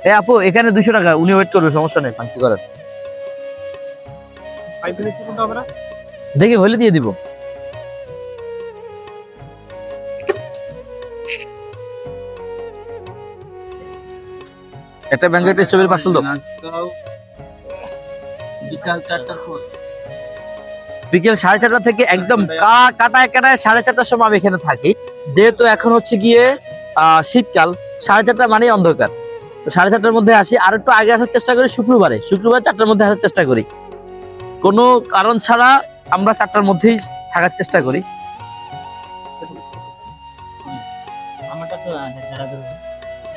এ আপু এখানে দুশো টাকা উনি ওয়েট করবে সমস্যা নেই কি করার পাইপ দিলে কি করতে হবে না? দেখি হলে দিয়ে দিব। একটা ব্যাংকেট স্ট্রবেরি পার্সেল দাও। বিকাল চারটার পর বিকেল সাড়ে চারটা থেকে একদম কা- কাটায় কাটায় সাড়ে চারটার সময় আমি এখানে থাকি। যেহেতু এখন হচ্ছে গিয়ে শীতকাল সাড়ে চারটা মানেই অন্ধকার। সাড়ে চারটার মধ্যে আসি। আর একটু আগে আসার চেষ্টা করি শুক্রবারে। শুক্রবার চারটার মধ্যে আসার চেষ্টা করি। কোনো কারণ ছাড়া আমরা চারটার মধ্যেই থাকার চেষ্টা করি।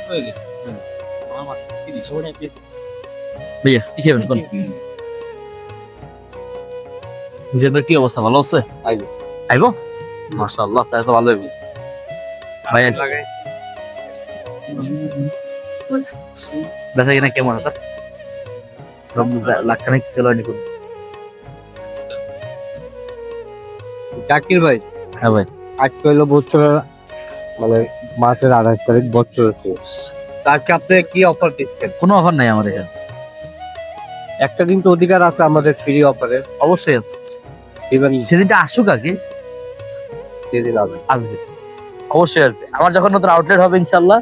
হয়ে ভাইয়া কি অবস্থা ভালো আছে? আইবো। আইবো? মাশাআল্লাহ তাহলে তো ভালো হইব ভাইয়া বেচা কিনা কেমন আছে লাখ খানিক সেল হয়নি কোনো। জাকির ভাই হ্যাঁ ভাই। আজকে হলো বছর মানে মাসের আঠাশ তারিখ বছর তাকে আপনি কি অফার দিচ্ছেন? কোনো অফার নাই আমার এখানে। একটা কিন্তু অধিকার আছে আমাদের ফ্রি অফারে অবশ্যই আছে। ইভেন সেদিনটা আসুক আগে। সেদিন হবে আসবে। অবশ্যই আসবে। আমার যখন নতুন আউটলেট হবে ইনশাল্লাহ।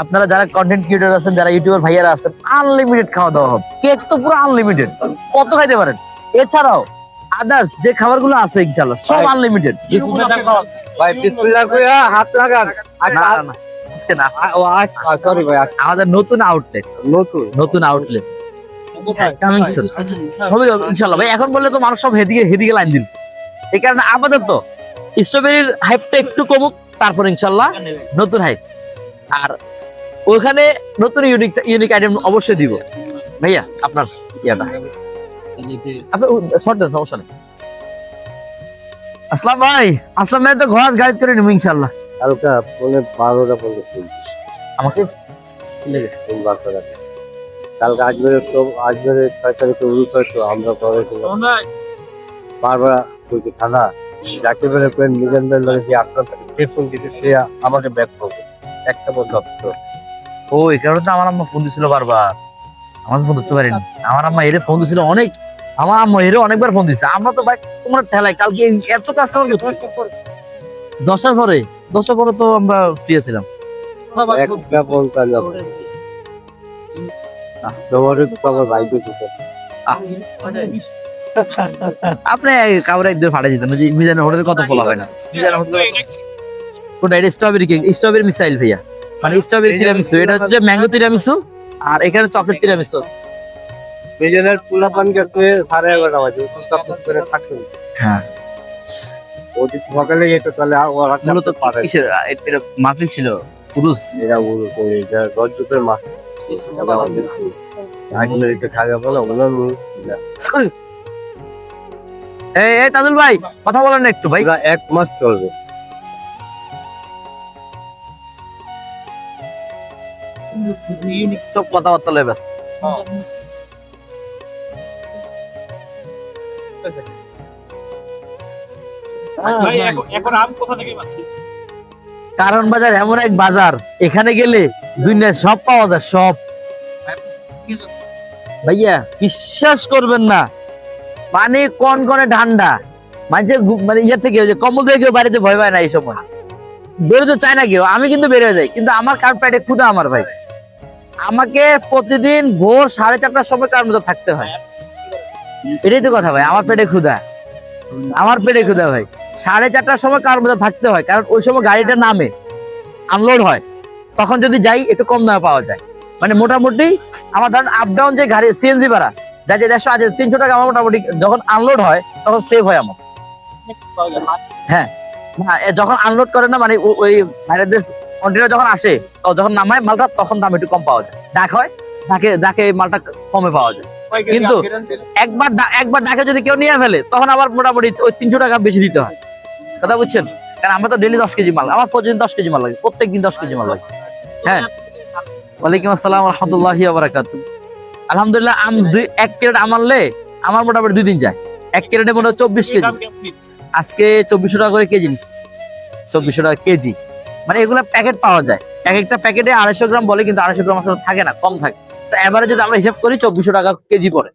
আপনারা যারা কন্টেন্ট ক্রিয়েটর আছেন যারা ইউটিউবার ভাইয়ারা আছেন আনলিমিটেড খাওয়া দাওয়া হবে। কেক তো পুরো আনলিমিটেড কত খাইতে পারেন? এছাড়াও আদার্স যে খাবারগুলো আছে ইনশাল্লাহ সব আনলিমিটেড ভাই বিসমিল্লাহ করে হাত লাগান। না না, আজকে না। আ- ও সরি ভাই আমাদের নতুন আউটলেট নতুন? নতুন আউটলেট কামিং সুন হবে হবে, ইনশাল্লাহ ভাই এখন বললে তো মানুষ সব হেদিকে হেদিকে লাইন দিন এই কারণে আপাতত স্ট্রবেরির হাইপটা একটু কমুক তারপর ইনশাল্লাহ নতুন হাইপ আর ওখানে নতুন ইউনিক ইউনিক আইটেম অবশ্যই দিব। ভাইয়া আপনার ইয়াটা। আপনি শর্ট দেন সমস্যা নেই। আসলাম ভাই আসলাম ভাই তো ঘোড়া গাইড করে নেব ইনশাল্লাহ হালকা ফোনে বারোটা পর্যন্ত আমাকে? বার্তা রাখে কালকে আজমের তো আজমের ছয় তারিখে উরুপ হয়তো আমরা পরে বারবার যাকে বেলে করে নিজের আপনার ফোন দিতে আমাকে ব্যাক করবে। একটা বন্ধু তো। ও এই কারণে তো আমার আম্মা ফোন দিছিল বারবার। আমার ফোন ধরতে পারিনি। আমার আম্মা এরে ফোন দিছিল অনেক। আমার আম্মা এরে অনেকবার ফোন দিছে। আমরা তো ভাই তোমার ঠেলায় কালকে এত কাস্টমার দশটার পরে দশটার পরে তো আমরা ফ্রি ছিলাম আপনি কাউরে একদিন ফাটাই দিতেন যে মিজানের হোটেলে কত ফলো হয় না। মিজানের হোটেলে স্ট্রবেরি কেক স্ট্রবেরি মিসাইল ভাইয়া। মানে স্ট্রবেরি তিরামিসু এটা হচ্ছে ম্যাঙ্গো তিরামিসু আর এখানে চকলেট তিরামিসু নিজেদের পোলা পান গেছে সাড়ে এগারোটা বাজে সব করে থাকবে। হ্যাঁ। ও যদি সকালে যেত তাহলে ওরা মূলত পারে কিসের? এ- এটা মাহফিল ছিল পুরুষ। এরা বলব করে এটা গজবের মাছ। আজমেরিতে খাওয়া বলো ওগুলো এই এই তাজুল ভাই কথা বলেন না একটু ভাই। এক মাস চলবে। সব কথাবার্তা লয়ে ব্যস্ত। থেকে পাচ্ছি কারণ বাজার এমন এক বাজার এখানে গেলে দুনিয়ার সব পাওয়া যায় সব। ভাইয়া বিশ্বাস করবেন না পানি কন কনে ঠান্ডা। মাঝে মানে ইয়ে থেকে কম্বল থেকে কেউ বাড়িতে ভয় পায় না এই সময়। বেরোতে চায় না কেউ আমি কিন্তু বেরোয় যাই কিন্তু আমার কার পেটে ক্ষুদা আমার ভাই। আমাকে প্রতিদিন ভোর সাড়ে চারটার সময় কার মধ্যে থাকতে হয়। এটাই তো কথা ভাই আমার পেটে ক্ষুদা আমার পেটে ক্ষুদা ভাই। সাড়ে চারটার সময় কার মধ্যে থাকতে হয় কারণ ওই সময় গাড়িটা নামে আনলোড হয়। তখন যদি যাই একটু কম দামে পাওয়া যায়। মানে মোটামুটি আমার ধরেন আপ ডাউন যে গাড়ি সিএনজি ভাড়া যা যে আজ তিনশো টাকা আমার মোটামুটি যখন আনলোড হয় তখন সেভ হয় আমার। না, এ যখন আনলোড করে না মানে ওই বাইরের কন্টেনার যখন আসে তো যখন নামায় মালটা তখন দাম একটু কম পাওয়া যায়। ডাক হয় ডাকে ডাকে মালটা কমে পাওয়া যায়। কিন্তু একবার একবার ডাকে যদি কেউ নিয়ে ফেলে তখন আবার মোটামুটি ওই তিনশো টাকা বেশি দিতে হয়। কথা বুঝছেন? কারণ আমরা তো ডেলি দশ কেজি মাল আমার প্রতিদিন দশ কেজি মাল লাগে প্রত্যেক দিন দশ কেজি মাল লাগে। হ্যাঁ। ওয়ালাইকুম আসসালাম রহমতুল্লাহি বারাকাতু আলহামদুলিল্লাহ আম দুই এক ক্যারেট আমারলে আমার মোটামুটি দুই দিন যায়। এক ক্যারেটে মোটামুটি চব্বিশ কেজি। আজকে চব্বিশশো টাকা করে কেজি নিচ্ছে। চব্বিশশো টাকা কেজি। মানে এগুলো প্যাকেট পাওয়া যায়। এক একটা প্যাকেটে আড়াইশো গ্রাম বলে কিন্তু আড়াইশো গ্রাম আসলে থাকে না, কম থাকে। তো এবারে যদি আমরা হিসাব করি, চব্বিশশো টাকা কেজি পড়ে।